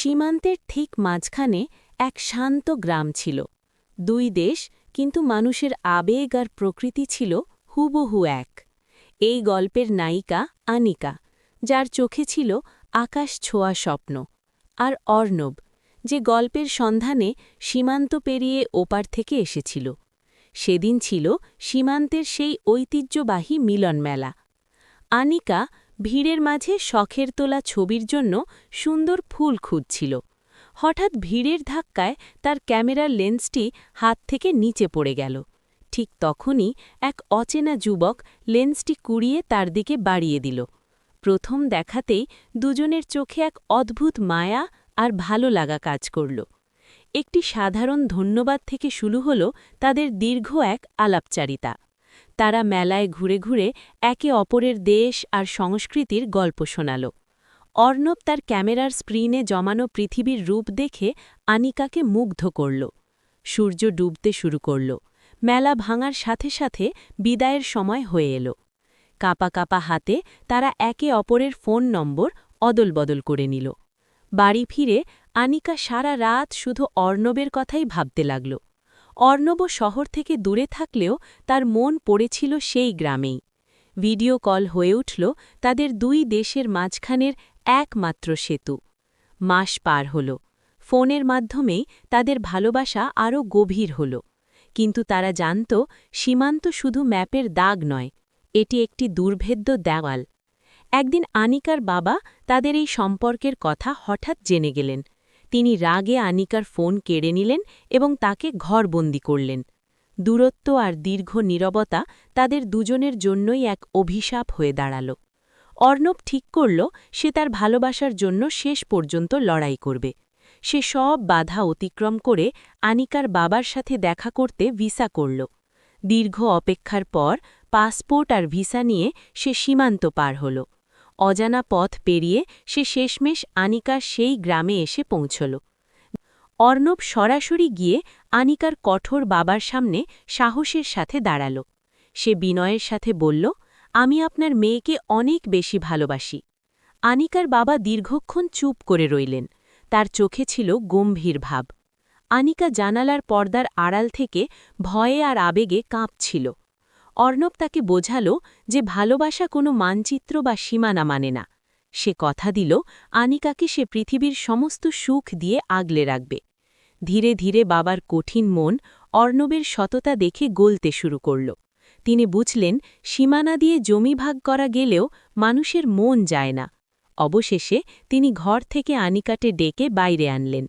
সীমান্তের ঠিক মাঝখানে এক শান্ত গ্রাম ছিল। দুই দেশ কিন্তু মানুষের আবেগ আর প্রকৃতি ছিল হুবহু এক। এই গল্পের নায়িকা আনিকা, যার চোখে ছিল আকাশ ছোঁয়া স্বপ্ন, আর অর্ণব, যে গল্পের সন্ধানে সীমান্ত পেরিয়ে ওপার থেকে এসেছিল। সেদিন ছিল সীমান্তের সেই ঐতিহ্যবাহী মিলন মেলা আনিকা ভিড়ের মাঝে শখের তোলা ছবির জন্য সুন্দর ফুল খুঁজছিল। হঠাৎ ভিড়ের ধাক্কায় তার ক্যামেরার লেন্সটি হাত থেকে নিচে পড়ে গেল। ঠিক তখনই এক অচেনা যুবক লেন্সটি কুড়িয়ে তার দিকে বাড়িয়ে দিল। প্রথম দেখাতেই দুজনের চোখে এক অদ্ভুত মায়া আর ভালো লাগা কাজ করল। একটি সাধারণ ধন্যবাদ থেকে শুরু হল তাদের দীর্ঘ এক আলাপচারিতা। তারা মেলায় ঘুরে ঘুরে একে অপরের দেশ আর সংস্কৃতির গল্প শোনাল। অর্ণব তার ক্যামেরার স্ক্রিনে জমানো পৃথিবীর রূপ দেখে আনিকাকে মুগ্ধ করল। সূর্য ডুবতে শুরু করল। মেলা ভাঙার সাথে সাথে বিদায়ের সময় হয়ে এলো। কাপা কাপা হাতে তারা একে অপরের ফোন নম্বর অদলবদল করে নিল। বাড়ি ফিরে আনিকা সারা রাত শুধু অর্ণবের কথাই ভাবতে লাগল। অর্ণব শহর থেকে দূরে থাকলেও তার মন পড়েছিল সেই গ্রামেই। ভিডিও কল হয়ে উঠল তাদের দুই দেশের মাঝখানের একমাত্র সেতু। মাস পার হল। ফোনের মাধ্যমেই তাদের ভালোবাসা আরও গভীর হল। কিন্তু তারা জানত, সীমান্ত শুধু ম্যাপের দাগ নয়, এটি একটি দুর্ভেদ্য দেওয়াল। একদিন আনিকার বাবা তাদের এই সম্পর্কের কথা হঠাৎ জেনে গেলেন। তিনি রাগে আনিকার ফোন কেড়ে নিলেন এবং তাকে ঘরবন্দি করলেন। দূরত্ব আর দীর্ঘ নীরবতা তাদের দুজনের জন্যই এক অভিশাপ হয়ে দাঁড়াল। অর্ণব ঠিক করল, সে তার ভালোবাসার জন্য শেষ পর্যন্ত লড়াই করবে। সে সব বাধা অতিক্রম করে আনিকার বাবার সাথে দেখা করতে ভিসা করল। দীর্ঘ অপেক্ষার পর পাসপোর্ট আর ভিসা নিয়ে সে সীমান্ত পার হল। অজানা পথ পেরিয়ে সে শেষমেশ আনিকার সেই গ্রামে এসে পৌঁছল। অর্ণব সরাসরি গিয়ে আনিকার কঠোর বাবার সামনে সাহসের সাথে দাঁড়াল। সে বিনয়ের সাথে বলল, আমি আপনার মেয়েকে অনেক বেশি ভালোবাসি। আনিকার বাবা দীর্ঘক্ষণ চুপ করে রইলেন। তার চোখে ছিল গম্ভীর ভাব। আনিকা জানালার পর্দার আড়াল থেকে ভয়ে আর আবেগে কাঁপছিল। অর্ণব তাকে বোঝাল যে ভালোবাসা কোনো মানচিত্র বা সীমানা মানে না। সে কথা দিল, আনিকাকে সে পৃথিবীর সমস্ত সুখ দিয়ে আগলে রাখবে। ধীরে ধীরে বাবার কঠিন মন অর্ণবের সততা দেখে গলতে শুরু করল। তিনি বুঝলেন, সীমানা দিয়ে জমি ভাগ করা গেলেও মানুষের মন যায় না। অবশেষে তিনি ঘর থেকে আনিকাটে ডেকে বাইরে আনলেন।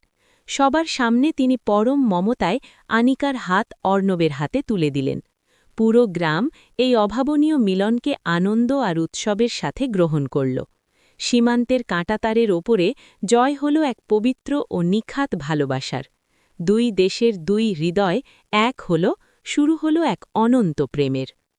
সবার সামনে তিনি পরম মমতায় আনিকার হাত অর্ণবের হাতে তুলে দিলেন। পুরো গ্রাম এই অভাবনীয় মিলনকে আনন্দ আর উৎসবের সাথে গ্রহণ করল। সীমান্তের কাঁটাতারের ওপরে জয় হল এক পবিত্র ও নিখাত ভালোবাসার। দুই দেশের দুই হৃদয় এক হল, শুরু হল এক অনন্ত প্রেমের।